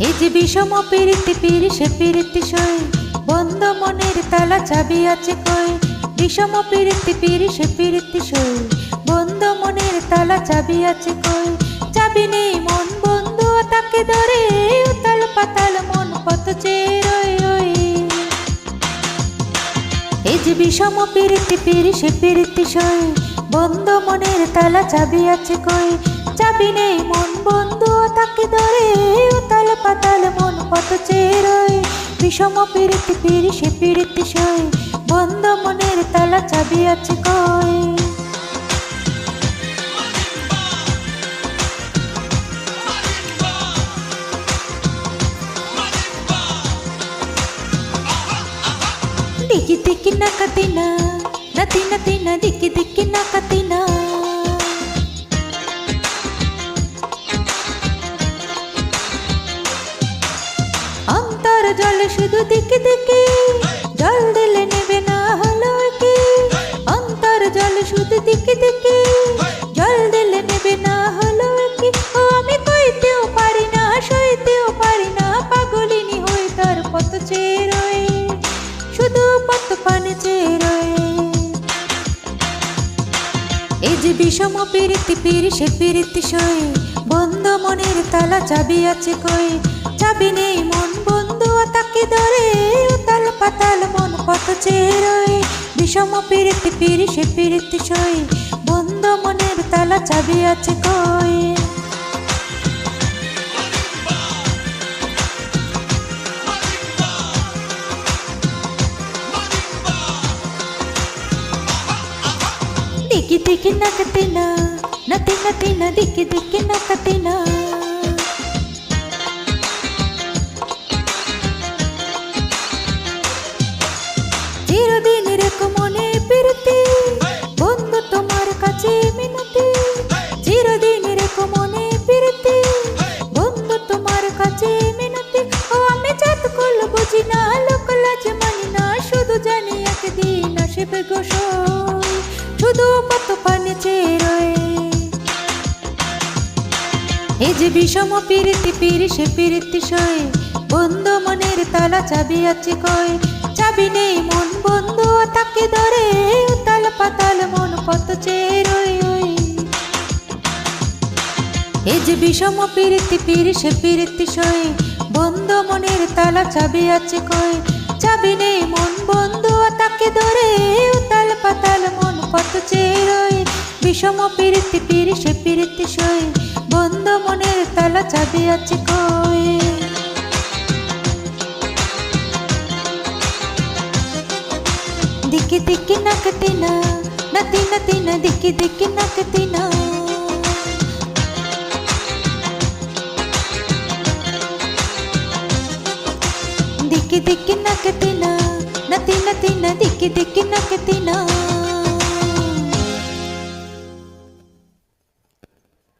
এই বিষম পিরিতি পিরি সে পিরিতি সই, বন্ধ মনের তালা চাবি আছে কই? বিষম পিরিতি পিরি সে পিরিতি সই, বন্ধ মনের তালা চাবি আছে কই? চাবি নেই মন বন্ধু, তাকে ধরে উতাল পাতাল মন কত চেয়ে রই রই এই যে বিষম পিরিতি পিরি সে পিরিতি সই, বন্ধ মনের তালা চাবি আছে কই? চাবি নেই মন বন্ধু, তাকে বিষম পীড়িত পীড়ি সে পীড়িত সই। বন্ধ মনের তালা চাবি আছে কয় দেখি দেখি নাকাতে জলে শুধু দিকে দিকে, জল দিলে নেবে না হলো কি? অন্তর জলে শুধু দিকে দিকে, জল দিলে নেবে না হলো কি? আমি কইতেও পারি না, সইতেও পারি না, পাগলিনী হই তার পথ চেরোয়, শুধু পথ পানে চেরোয়। এই যে বিষম পিরিতি, পিরি সে পিরিতি সই, বন্ধ মনের তালা চাবি আছে কই? চাবি নেই মন পাখি ধরে উতাল পাতাল মন পথ চেরোয়। বিষম পিরিত পিরি সে পিরিত সই, বন্ধ মনের তালা চাবি আছে কই? দিকে দিকে না কাতে না নাতে নাতে না দিকে দিকে না কাতে না একদিন আসবে গোসল শুধু পানি চেরোয় এই যে বিষম পিরিতি পিরি পিরিতি সই বন্ধ মনের তালা চাবি আছে কই চাবি নেই মন, বন্ধু তাকে ধরে পাতাল মন কত ওই। এই যে বিষম পিরিতি পিরিতি সই বন্ধ মনের তালা চাবি আছে কই চাবি নেই মন, বন্ধু পিরিতি পিরিশে পিরিতি সই। বন্ধু মনের তালা চাবি আছে কই? দিকে দিকে নাকতে না নাতি নাতি, না দিকে দিকে নাকতে না দিকে দিকে নাকতে না নাতি নাতি, না দিকে দিকে নাকতে না